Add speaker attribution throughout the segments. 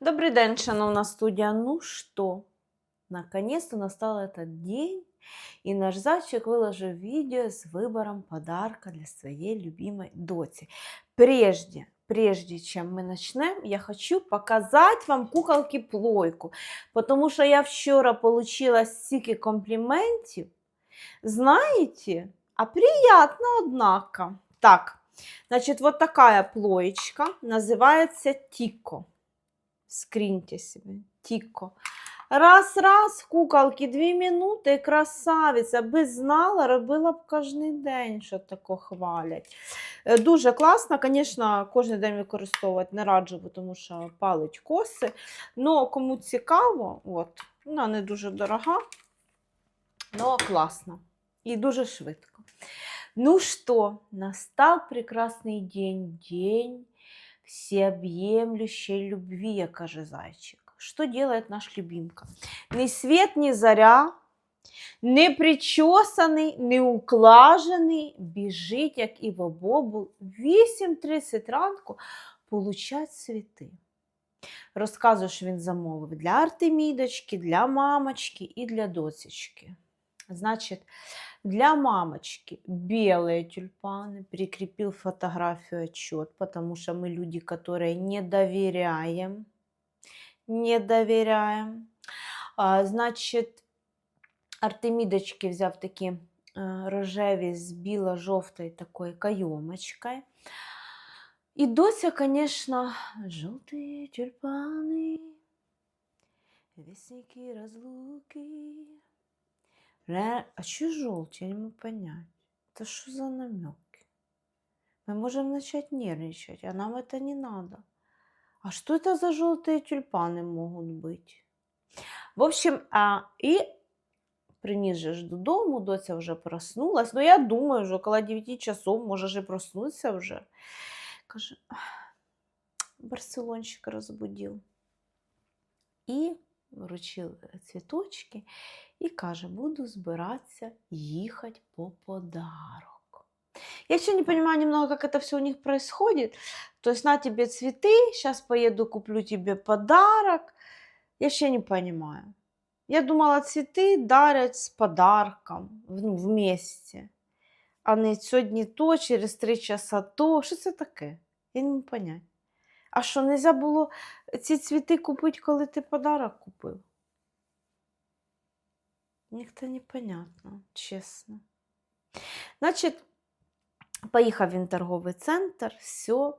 Speaker 1: Добрый день, шановна студия. Ну что, наконец-то настал этот день, и наш зайчик выложил видео с выбором подарка для своей любимой доти. Прежде, прежде чем мы начнем, я хочу показать вам куколки плойку, потому что я вчера получила стільки компліментів. Знаете, а приятно, однако. Так, значит, вот такая плоечка называется Тико. Скриньте себе. Тіко. Раз-раз, куколки, дві минути, красавиця. Би знала, робила б кожен день, що тако хвалять. Е, Дуже класно, звісно, кожен день використовувати не раджу, тому що палить коси. Ну, кому цікаво, от, вона не дуже дорога, але класно. І дуже швидко. Ну що, настав прекрасний день, день всеобъемлющей любви, каже зайчик. Что делает наш любимка? Ні світ, ні заря, не причесаний, не уклажений, біжить, як і бобул, 8.30 ранку получать цвіти. Розказує, що він замовив для Артемідочки, для мамочки і для досечки. Значить, для мамочки белые тюльпаны. Прикрепил фотографию отчет, потому что мы люди, которые не доверяем. Не доверяем. А, значить, Артемідочки взяв такі е, рожеві з біло-жовтою такою кайомочкою. І дося, звісно, жовті тюльпани, весники разлуки. Ре- А что желтый? Я не могу понять. Это что за намеки? Мы можем начать нервничать, а нам это не надо. А что это за желтые тюльпаны могут быть? В общем, а, и приніс же ж додому, доця вже проснулась. Ну, я думаю, вже около 9 часов, може ж і проснуться вже. Каже, Барселонщик розбудив. І вручив цвіточки і каже, буду збиратися їхати по подарок. Я ще не понимаю немного, как это все у них происходит. То есть на тебе цветы, сейчас поеду куплю тебе подарок. Я ще не понимаю. Я думала, цветы дарять з подарком ну, вместе. А не сьогодні то, через три часа то. Що це таке? Я не можу понять. А що, нельзя було ці цвіти купити, коли ти подарок купив? Ніхто непонятно, чесно. Значить, поїхав він в торговий центр, все,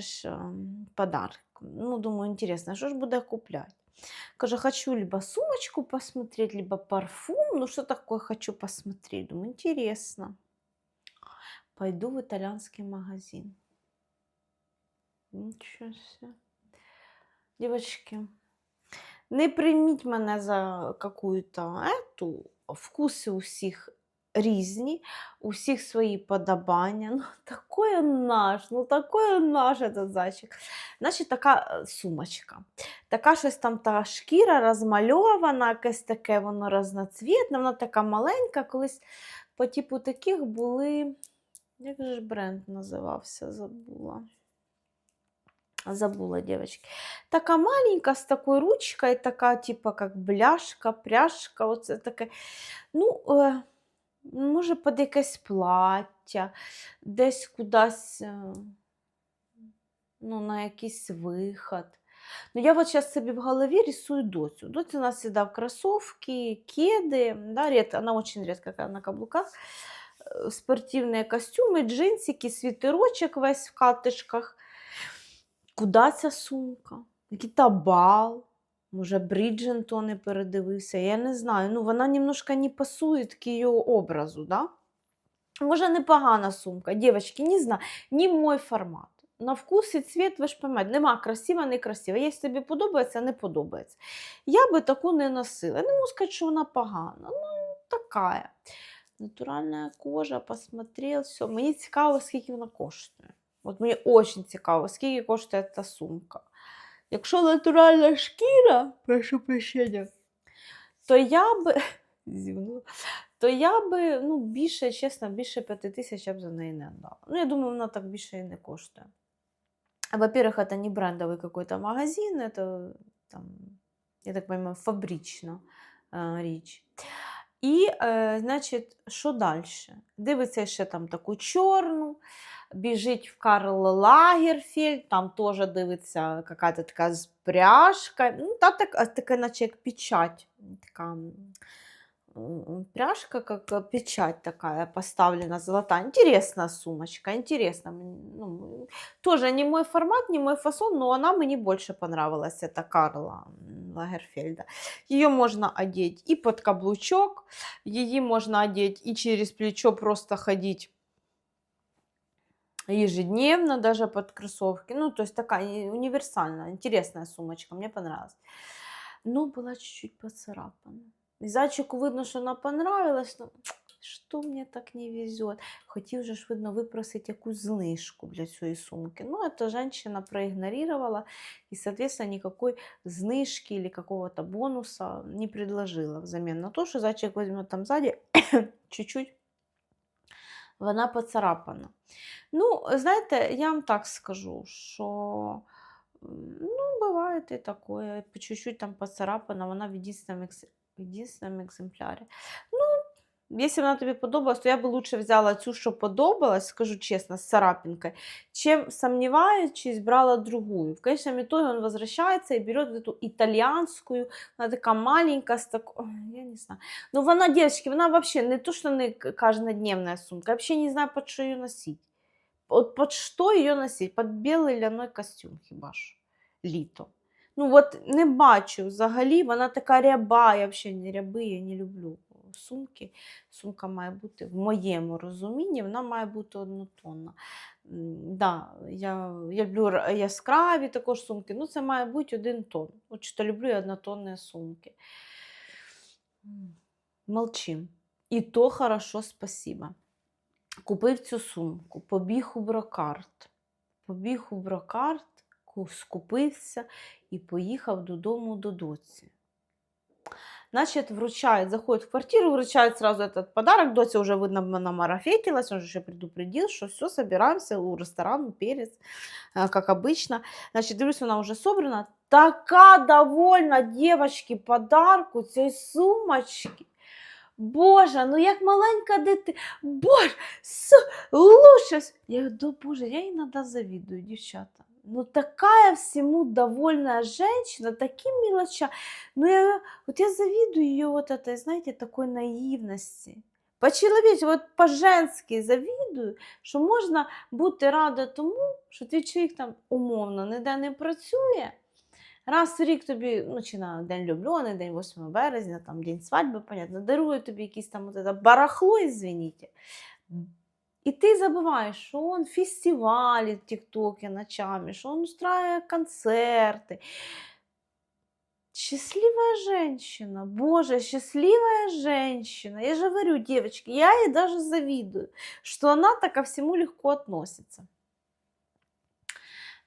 Speaker 1: ж ем, подарок. Ну, думаю, інтересно, що ж буде купляти? Каже, хочу либо сумочку посмотреть, либо парфум. Ну, что такое хочу посмотреть? Думаю, интересно. Пойду в итальянский магазин. Нічого себе. Девочки, не прийміть мене за какую-то ету. Вкуси у всіх різні, у всіх свої подобання. Ну, такой он наш, ну такой он наш этот зайчик. Значить, така е, сумочка. Така щось там та шкіра розмальована, якесь таке воно разноцвітне, вона така маленька. Колись по типу таких були. Як же ж бренд називався? Забула. Забула, девочки. Така маленька, з такою ручкою, така, типа, як бляшка, пряжка. Оце таке. Ну, е, може, під якесь плаття, десь кудись, е, ну, на якийсь виход. Ну, я вот сейчас себе в голове рисую Доцю. Доця у нас всегда в кроссовки, кеды, да, редко, она очень редко когда на каблуках, э, спортивные костюмы, джинсики, свитерочек весь в катишках. Куда ця сумка? Який бал? Може, Бріджентон не передивився, я не знаю. Ну, вона немножко не пасує її образу, да? Може, непогана сумка. Дівчатки, не знаю, не мой формат. На вкус і цвіт, ви ж пам'ятаєте, нема красива, не красива. Якщо тобі подобається, не подобається. Я би таку не носила. Я не можу сказати, що вона погана. Ну, така. Натуральна кожа, посмотрел, все. Мені цікаво, скільки вона коштує. От мені дуже цікаво, скільки коштує ця сумка. Якщо натуральна шкіра, прошу прощення, то я би. зівнула, То я би, ну, більше, чесно, більше п'яти тисяч я б за неї не віддала. Ну, я думаю, вона так більше і не коштує. Во-первых, это не брендовый какой-то магазин, это там, я так понимаю, фабрично е, річ. І, е, значить, що далі? Дивиться ще там таку чорну, Біжить в Карл Лагерфельд, там теж дивиться якась така пряжка. Ну, та так, така, наче як печать. Така пряжка, как э, печать такая поставлена золотая. Интересная сумочка, интересно. Ну, тоже не мой формат, не мой фасон, но она мне больше понравилась. Это Карла Лагерфельда. Ее можно одеть и под каблучок, ее можно одеть и через плечо просто ходить ежедневно, даже под кроссовки. Ну, то есть такая и универсальная, интересная сумочка, мне понравилась. Но была чуть-чуть поцарапана. И зайчику видно, что она понравилась, но что мне так не везет. Хотів же ж, видно, випросити якусь знижку для цієї сумки. Ну, эта женщина проигнорировала и, соответственно, никакой знижки или какого-то бонуса не предложила взамен на то, что зайчик возьмет там сзади чуть-чуть вона поцарапана. Ну, знаєте, я вам так скажу, що ну, буває і таке, по чуть-чуть там поцарапана, вона в єдинственному, екс... в. Ну, якщо вона тобі подобалась, то я би лучше взяла цю, що подобалась, скажу чесно, з царапинкой, чем сомневаючись, брала другую. В конечном итоге он возвращается и берет эту итальянскую, она такая маленькая, с такой, Ой, я не знаю. Ну, вона, девочки, вона вообще не то, что не каждодневная сумка, я вообще не знаю, под что ее носить. От под что ее носить? Под білий ляной костюм хіба ж літо. Ну от не бачу взагалі, вона така ряба, я взагалі не ряби, я не люблю сумки. Сумка має бути в моєму розумінні, вона має бути однотонна. Да, я, я люблю яскраві також сумки, ну це має бути один тон. От що люблю я однотонні сумки. Молчим. І то хорошо, спасибо. Купив цю сумку, побіг у брокарт. Побіг у брокарт, скупився і поїхав додому до доці. Значит, вручает, заходит в квартиру, вручает сразу этот подарок. Доця уже, видно, намарафетилась, он же еще предупредил, что все, собираемся у ресторана «Перец», э, как обычно. Значит, дивлюсь, вона уже собрана. Така довольна девочки подарку цієї сумочки. Боже, ну як маленька дитина. Боже, су, лучше. вс- Я говорю, да боже, я иногда завидую, девчата. Ну такая всему довольная женщина, таким мелоча. Ну я, вот я завидую ее вот этой, знаете, такой наивности. По-чоловічі, от по-женськи завідую, що можна бути рада тому, що твій чоловік там умовно ніде не працює. Раз в рік тобі, ну, чи на День Любльони, День 8 березня, там, День свадьби, понятно, дарує тобі якісь там от це барахло, извините. І ти забуваєш, що он фестивалі в Тіктокі ночами, що он устраиває концерти. Счастливая женщина, боже, счастливая женщина. Я же говорю, девочки, я ей даже завидую, что она так ко всему легко относится.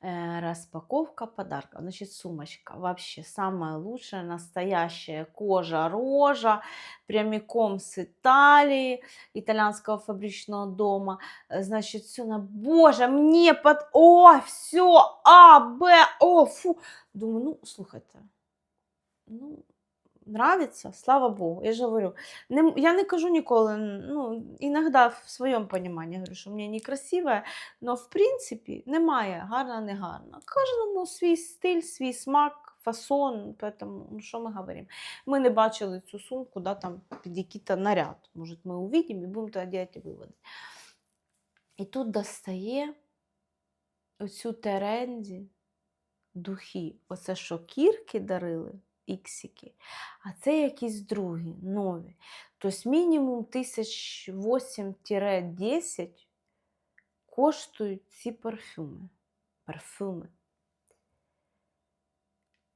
Speaker 1: Э, Распаковка подарка. Значит, сумочка. Вообще самая лучшая, настоящая кожа рожа, прямиком с Италии, итальянского фабричного дома. Э, Значит, все на... Боже, мне под... О, все, А, Б, О, фу. Думаю, ну, слухайте, ну, нравится, слава Богу. Я же говорю, не, я не кажу ніколи, ну, іногда в своєму поніманні говорю, що мені некрасиве, але в принципі немає гарна, не гарна. Кожному свій стиль, свій смак, фасон, поэтому, ну, що ми говоримо? Ми не бачили цю сумку, да, там, під який-то наряд. Може, ми увидимо і будемо тоді робити виводи. І тут достає оцю терензі, духи. Оце що кірки дарили, іксики, а це якісь другі, нові. Тобто мінімум 1008-10 коштують ці парфюми. парфюми.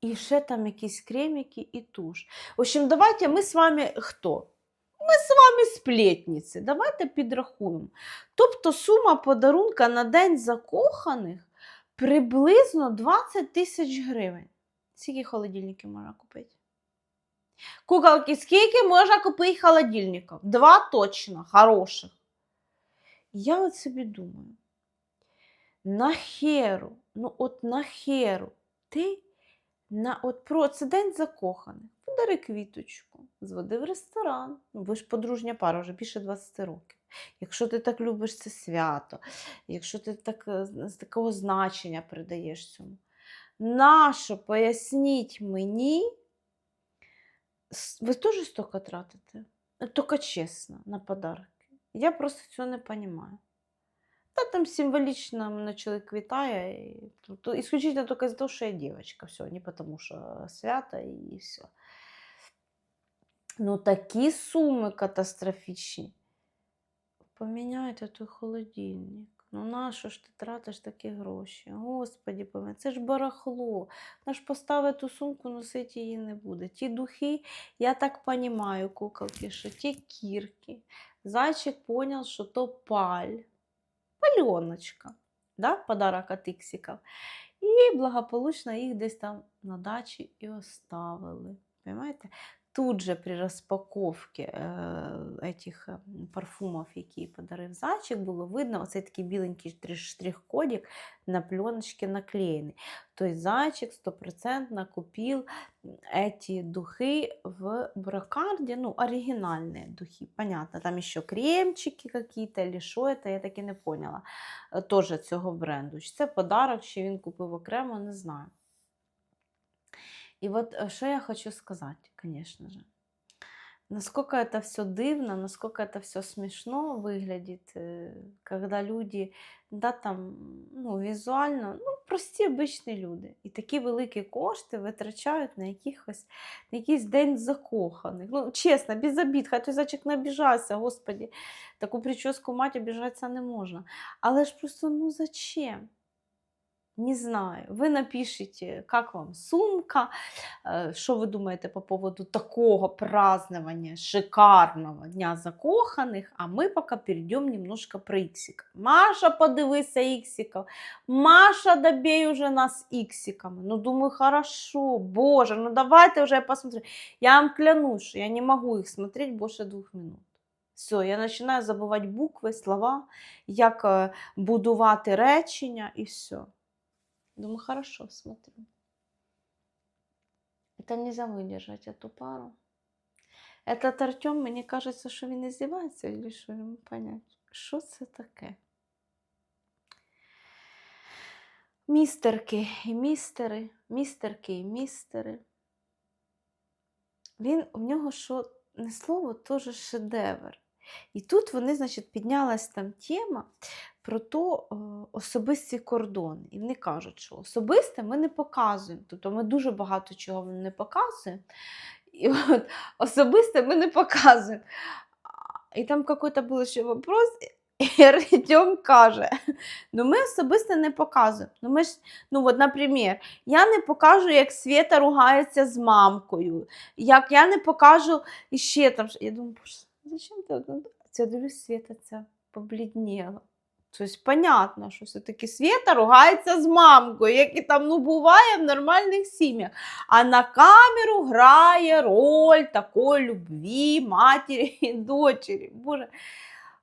Speaker 1: І ще там якісь кремики і туш. В общем, давайте ми з вами хто? Ми з вами сплетниці. Давайте підрахуємо. Тобто сума подарунка на День закоханих приблизно 20 тисяч гривень. Скільки холодильників можна купити? Куколки, скільки можна купити холодильників? Два точно, хороших. Я от собі думаю, нахеру, ну от нахеру ти на от про це день закоханих. Подари квіточку, зводи в ресторан. Ну, ви ж подружня пара вже більше 20 років. Якщо ти так любиш це свято, якщо ти так е, з такого значення придаєш цьому. Нащо поясніть мені, с- ви теж стільки тратите? Е, Тільки чесно, на подарки. Я просто цього не розумію. Та там символично мене чоловік вітає. І, то, то, исключительно тільки за те, що я дівчинка, все, не тому що свято і все. Ну, такі суми катастрофічні. Поміняйте той холодильник. Ну нащо ж ти тратиш такі гроші? Господі, помилуй, це ж барахло. Вона ж поставить ту сумку, носити її не буде. Ті духи, я так розумію, куколки, що ті кірки. Зайчик понял, що то паль. Пальоночка. Да? Подарок от іксиків. І благополучно їх десь там на дачі і оставили. Понимаете? Тут же при розпаковці е, этих е, парфумів, які подарив зайчик, було видно оцей такий біленький штрих- штрих-кодик на пленочці наклеєний. Тобто зайчик стопроцентно купив эти духи в брокарде, ну, оригинальные духи, понятно, там еще кремчики какие-то, или що это, я так і не поняла, е, теж цього бренду. Чи це подарок, чи він купив окремо, не знаю. І от е, що я хочу сказати, конечно же. Насколько это все дивно, насколько это все смешно выглядит, э, когда люди, да, там, ну, візуально, ну, прості обичні люди. І такі великі кошти витрачають на якихось, на якийсь день закоханих. Ну, чесно, без обід, хай той зайчик не обіжався, господі, таку прическу мать обіжатися не можна. Але ж просто, ну зачем? Не знаю. Ви напишіть, як вам сумка, що ви думаєте по поводу такого празднования шикарного Дня закоханих, а ми поки перейдемо немножко про іксиків. Маша, подивися іксиків. Маша, добей уже нас іксиками. Ну, думаю, хорошо, боже, ну давайте вже я посмотрю. Я вам клянусь, що я не можу їх смотреть більше двох минут. Все, я починаю забувати букви, слова, як е, будувати речення і все. Думаю, хорошо, смотрю. Это нельзя выдержать, эту пару. Этот Артем, мені кажется, що він издевается или що, не можу понять. Що це таке? Містерки і містери, містерки і містери. Він, в нього що не слово, теж шедевр. І тут вони, значить, піднялась там тема про то, е, особисті кордони. І вони кажуть, що особисте ми не показуємо. Тобто ми дуже багато чого не показуємо. І от особисте ми не показуємо. І там якийсь був ще вопрос, і Артем каже: ну ми особисто не показуємо. Ну, ми ж, ну от, наприклад, я не покажу, як Свята ругається з мамкою, як я не покажу іще там. Я думаю, зачем ти? Це дивлюсь, Свята ця поблідніла. Тобто, понятно, що все-таки Свята ругається з мамкою, як і там ну, буває в нормальних сім'ях. А на камеру грає роль такої любві, матері і дочері. Боже.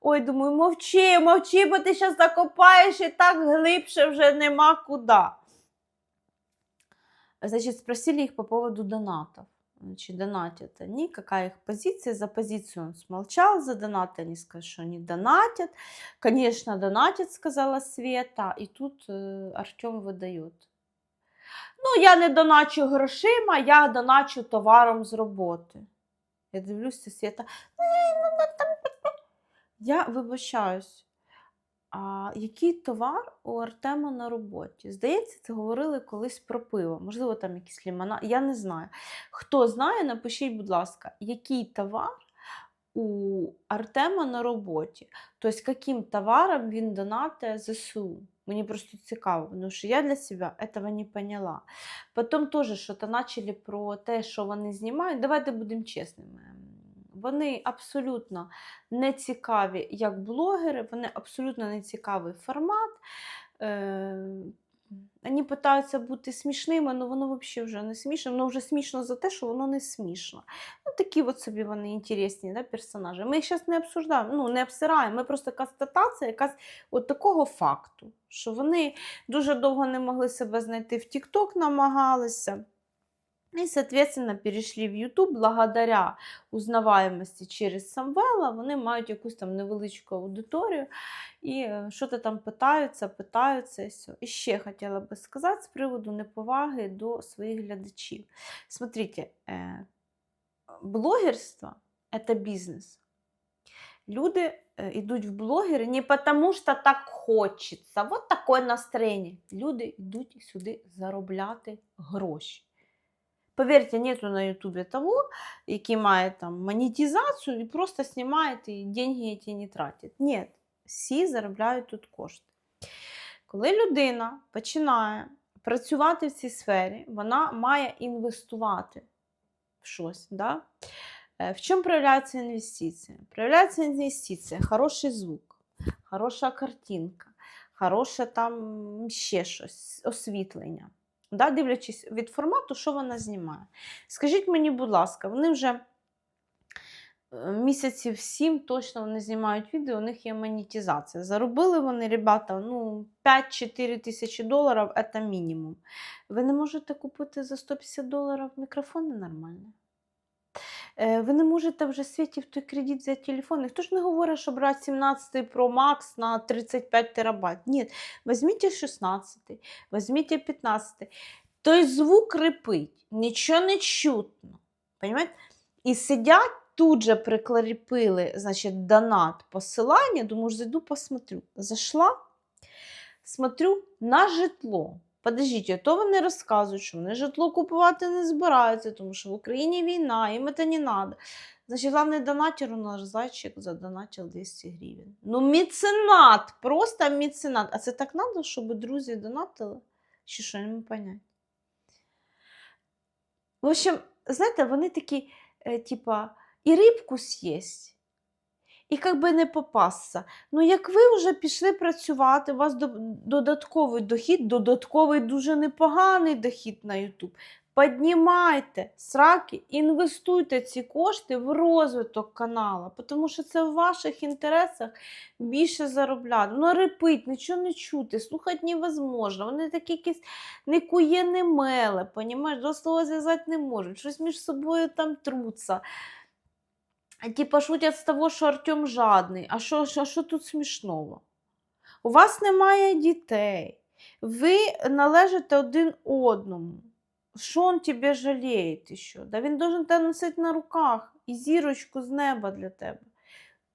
Speaker 1: Ой, думаю, мовчи, мовчи, бо ти зараз закопаєш і так глибше вже нема куди. Значит, спросили их по поводу донатов Значит, донатят они, какая их позиция. За позицию он смолчал, за донаты они сказали, что они донатят. Конечно, донатят, сказала Света. И тут э, Артем выдает. Ну, я не доначу грошима, я доначу товаром з роботи. Я дивлюся, Света. «Ну, Я вибачаюсь. А який товар у Артема на роботі? Здається, це говорили колись про пиво. Можливо, там якісь лімона. Я не знаю. Хто знає, напишіть, будь ласка, який товар у Артема на роботі? Тобто, яким товаром він донатить ЗСУ? Мені просто цікаво, тому що я для себе этого не поняла. Потім теж що-то почали про те, що вони знімають. Давайте будемо чесними. Вони абсолютно не цікаві як блогери, вони абсолютно не цікавий формат. Е, вони питаються бути смішними, але воно взагалі вже не смішно. Воно вже смішно за те, що воно не смішно. Ну, такі от собі вони інтересні да, персонажі. Ми їх зараз не обсуждаємо, ну, не обсираємо. Ми просто констатація якась от такого факту, що вони дуже довго не могли себе знайти в TikTok, намагалися. І, соответственно, перейшли в YouTube благодаря узнаваємості через Самвела, вони мають якусь там невеличку аудиторію і що то там питаються, питаються і все. І ще хотіла би сказати з приводу неповаги до своїх глядачів. Смотрите, е, блогерство – це бізнес. Люди йдуть в блогери не тому, що так хочеться. Вот таке настроєння. Люди йдуть сюди заробляти гроші. Повірте, нету на Ютубі того, який має там монетизацію і просто знімає і деньги ці не тратить. Ні, всі заробляють тут кошти. Коли людина починає працювати в цій сфері, вона має інвестувати в щось. Да? Е, В чому проявляється інвестиція? Проявляється інвестиція, хороший звук, хороша картинка, хороше там ще щось, освітлення. Да, дивлячись від формату, що вона знімає. Скажіть мені, будь ласка, вони вже е, місяців сім точно вони знімають відео, у них є монетизація. Заробили вони, ребята, ну, 5-4 тисячі доларів це мінімум. Ви не можете купити за 150 доларів мікрофони нормально. Е, Ви не можете вже світі в той кредит взяти телефон. Ніхто ж не говорить, що брати 17 Pro Max на 35 терабайт. Ні, візьміть 16, візьміть 15. Той звук рипить, нічого не чутно. Понимаєте? І сидять тут же прикріпили значить, донат посилання, думаю, зайду посмотрю. Зайшла, смотрю на житло. Подождіть, а то вони розказують, що вони житло купувати не збираються, тому що в Україні війна, їм це не треба. Значить, главний донатер у наш зайчик задонатив 200 гривень. Ну, меценат, просто меценат. А це так треба, щоб друзі донатили? Чи що, не можу поняти. В общем, знаєте, вони такі, е, типа, і рибку з'їсть, і як би не попасться. Ну, як ви вже пішли працювати, у вас додатковий дохід, додатковий дуже непоганий дохід на YouTube. Піднімайте сраки, інвестуйте ці кошти в розвиток каналу, тому що це в ваших інтересах більше заробляти. Ну, репить, нічого не чути, слухати невозможно. Вони такі якісь не кує, меле, понімаєш, до слова зв'язати не можуть, щось між собою там труться. Типа шутять з того, що Артем жадний. А що, що, що тут смішного? У вас немає дітей. Ви належите один одному. Що он тебе жаліє ще? Да він должен тебе носити на руках і зірочку з неба для тебе.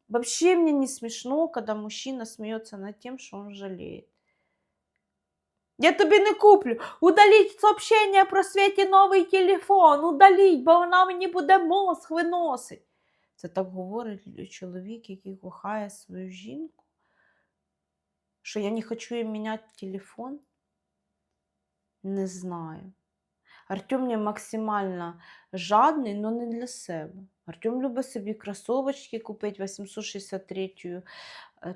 Speaker 1: Вообще мне не смешно, когда мужчина смеется над тем, что он жалеет. Я тобі не куплю. Удаліть сообщення про світі новий телефон. Удаліть, бо вона мені буде мозг виносить. Це так говорить чоловік, який кохає свою жінку. Що я не хочу їй міняти телефон? Не знаю. Артем не максимально жадний, але не для себе. Артем любить собі кросовочки купити 863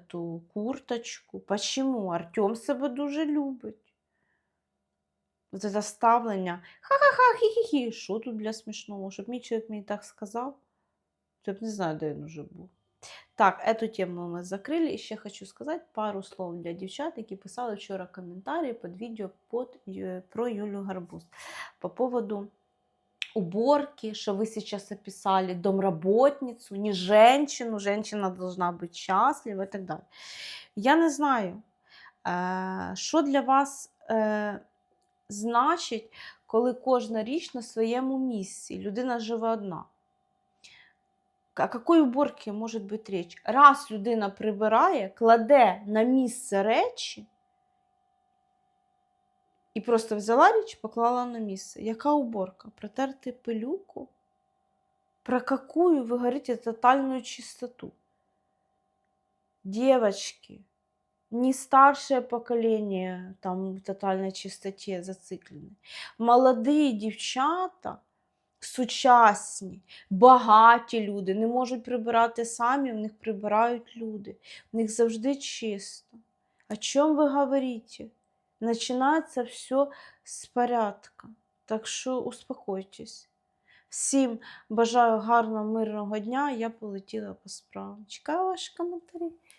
Speaker 1: ту курточку. Почему? Артем себе дуже любить. Це заставлення. Ха-ха-ха, хі-хі-хі. Що тут для смішного? Щоб мій чоловік мені так сказав, я б не знаю, де він уже був. Так, эту тему мы закрыли. І ще хочу сказати пару слов для дівчат, які писали вчора коментарі під відео под, Ю- про Юлю Гарбуз по поводу уборки, что вы сейчас описали домработницу, не женщину, женщина должна быть счастлива и так далі. Я не знаю, е, що для вас е, значить, коли кожна річ на своєму місці, людина живе одна. О какой уборці може бути річ? Раз людина прибирає, кладе на місце речі і просто взяла річ, поклала на місце. Яка уборка? Протерти пилюку? Про какую вы говорите тотальную чистоту? Девочки, не старшее поколение там в тотальной чистоте зациклены. Молодые дівчата, сучасні, багаті люди не можуть прибирати самі, в них прибирають люди. В них завжди чисто. О чому ви говорите? починається все з порядка. Так що успокойтесь. Всім бажаю гарного, мирного дня. Я полетіла по справам. Чекаю ваші коментарі.